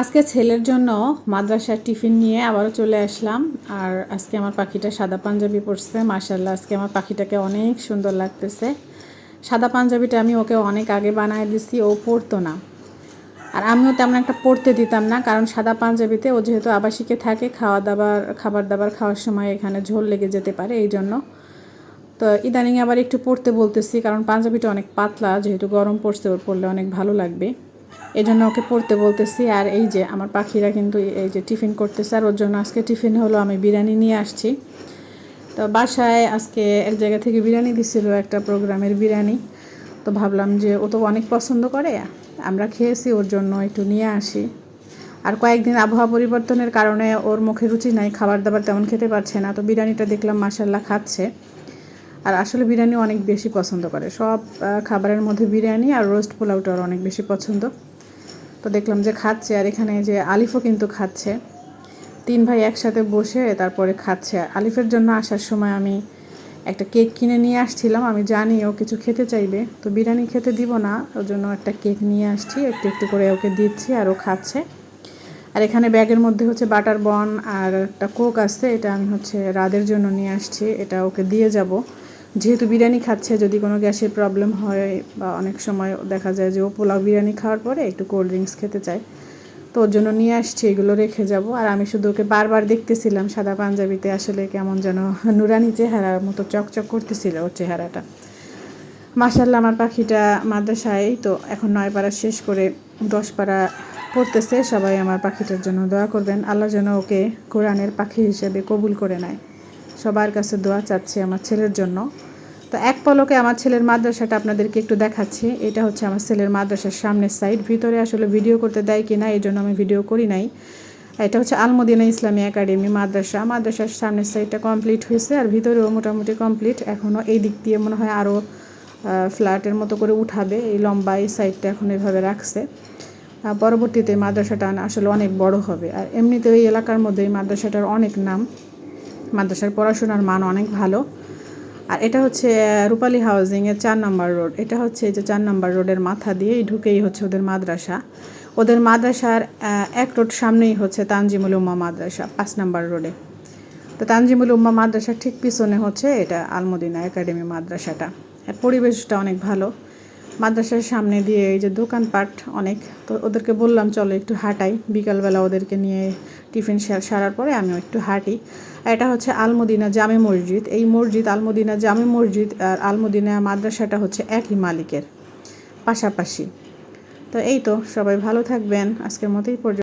আজকে ছেলের জন্য মাদ্রাসার টিফিন নিয়ে আবারও চলে আসলাম। আর আজকে আমার পাখিটা সাদা পাঞ্জাবি পরছে। মার্শাল্লাহ আজকে আমার পাখিটাকে অনেক সুন্দর লাগতেছে। সাদা পাঞ্জাবিটা আমি ওকে অনেক আগে বানায় দিছি, ও পরতো না। আর আমিও তেমন একটা পড়তে দিতাম না, কারণ সাদা পাঞ্জাবিতে ও যেহেতু আবাসিকে থাকে খাওয়া দাবার খাবার দাবার খাওয়ার সময় এখানে ঝোল লেগে যেতে পারে এই জন্য। তো ইদানিং আবার একটু পড়তে বলতেছি, কারণ পাঞ্জাবিটা অনেক পাতলা, যেহেতু গরম পড়ছে, ওর পড়লে অনেক ভালো লাগবে। এই জন্য ওকে পড়তে বলতেছি, আর এই যে আমার পাখিরা কিন্তু এই যে টিফিন করতেছে, আর ওর জন্য আজকে টিফিন হলো, আমি বিরিয়ানি নিয়ে আসছি। তো বাসায় আজকে এক জায়গা থেকে বিরিয়ানি দিছিল, একটা প্রোগ্রামের বিরিয়ানি। তো ভাবলাম যে ও তো অনেক পছন্দ করে, আমরা খেয়েছি, ওর জন্য একটু নিয়ে আসি। আর কয়েকদিন আবহাওয়া পরিবর্তনের কারণে ওর মুখে রুচি নাই, খাবার দাবার তেমন খেতে পারছে না, তো বিরিয়ানিটা দেখলাম মাসাল্লাহ খাচ্ছে। আর আসলে বিরিয়ানি অনেক বেশি পছন্দ করে, সব খাবারের মধ্যে বিরিয়ানি আর রোস্ট পোলাওটা ওর অনেক বেশি পছন্দ। তো দেখলাম যে খাচ্ছে আর এখানে যে আলিফও কিন্তু খাচ্ছে। তিন ভাই একসাথে বসে তারপরে খাচ্ছে। আলিফের জন্য আসার সময় আমি একটা কেক কিনে নিয়ে আসছিলাম। আমি জানি ও কিছু খেতে চাইবে। তো বিরিয়ানি খেতে দিব না। ওর জন্য একটা কেক নিয়ে আসছি। একটু একটু করে ওকে দিচ্ছি আর ও খাচ্ছে। আর এখানে ব্যাগের মধ্যে হচ্ছে বাটার বন আর একটা কোক আছে। এটা আমি হচ্ছে রাদের জন্য নিয়ে আসছি। এটা ওকে দিয়ে যাব। যেহেতু বিরিয়ানি খাচ্ছে, যদি কোনো গ্যাসের প্রবলেম হয় বা অনেক সময় দেখা যায় যে ও পোলাও বিরিয়ানি খাওয়ার পরে একটু কোল্ড ড্রিঙ্কস খেতে চায়, তো ওর জন্য নিয়ে আসছি, এগুলো রেখে যাব। আর আমি শুধু ওকে বারবার দেখতেছিলাম সাদা পাঞ্জাবিতে আসলে কেমন যেন নুরানি চেহারার মতো চকচক করতেছিল ওর চেহারাটা। মাসাল্লাহ আমার পাখিটা মাদ্রাসায়, তো এখন নয় পাড়া শেষ করে দশ পাড়া পড়তেছে। সবাই আমার পাখিটার জন্য দোয়া করবেন। আল্লাহ যেন ওকে কোরআনের পাখি হিসেবে কবুল করে নেয়। সবার কাছে দোয়া চাচ্ছি আমার ছেলের জন্য। তো এক পলকে আমার ছেলের মাদ্রাসাটা আপনাদেরকে একটু দেখাচ্ছি। এটা হচ্ছে আমার ছেলের মাদ্রাসার সামনের সাইড। ভিতরে আসলে ভিডিও করতে দেয় কি না এই জন্য আমি ভিডিও করি নাই। এটা হচ্ছে আলমদিনা ইসলামী একাডেমি মাদ্রাসা। মাদ্রাসার সামনের সাইডটা কমপ্লিট হয়েছে আর ভিতরেও মোটামুটি কমপ্লিট। এখনও এই দিক দিয়ে মনে হয় আরও ফ্ল্যাটের মতো করে উঠাবে। এই লম্বা এই সাইডটা এখন এভাবে রাখছে। পরবর্তীতে মাদ্রাসাটা আসলে অনেক বড় হবে। আর এমনিতে ওই এলাকার মধ্যে এই মাদ্রাসাটার অনেক নাম। মাদ্রাসার পড়াশোনার মান অনেক ভালো। আর এটা হচ্ছে রূপালী হাউজিংয়ের চার নম্বর রোড এটা হচ্ছে যে চার নম্বর রোডের মাথা দিয়েই ঢুকেই হচ্ছে ওদের মাদ্রাসা। ওদের মাদ্রাসার এক রোড সামনেই হচ্ছে তানজিমুল উম্মা মাদ্রাসা, পাঁচ নম্বর রোডে তো তানজিমুল উম্মা মাদ্রাসার ঠিক পিছনে হচ্ছে এটা আলমদিনা একাডেমি মাদ্রাসাটা। পরিবেশটা অনেক ভালো। মাদ্রাসার সামনে দিয়ে এই যে দোকানপাট অনেক। তো ওদেরকে বললাম, চলো একটু হাঁটাই। বিকালবেলা ওদেরকে নিয়ে টিফিন সারার পরে আমিও একটু হাঁটি। এটা হচ্ছে আলমদিনা জামে মসজিদ। এই মসজিদ, আলমদিনা জামে মসজিদ আর আলমদিনা মাদ্রাসাটা হচ্ছে একই মালিকের পাশাপাশি। তো এই তো, সবাই ভালো থাকবেন। আজকের মতোই পর্যন্ত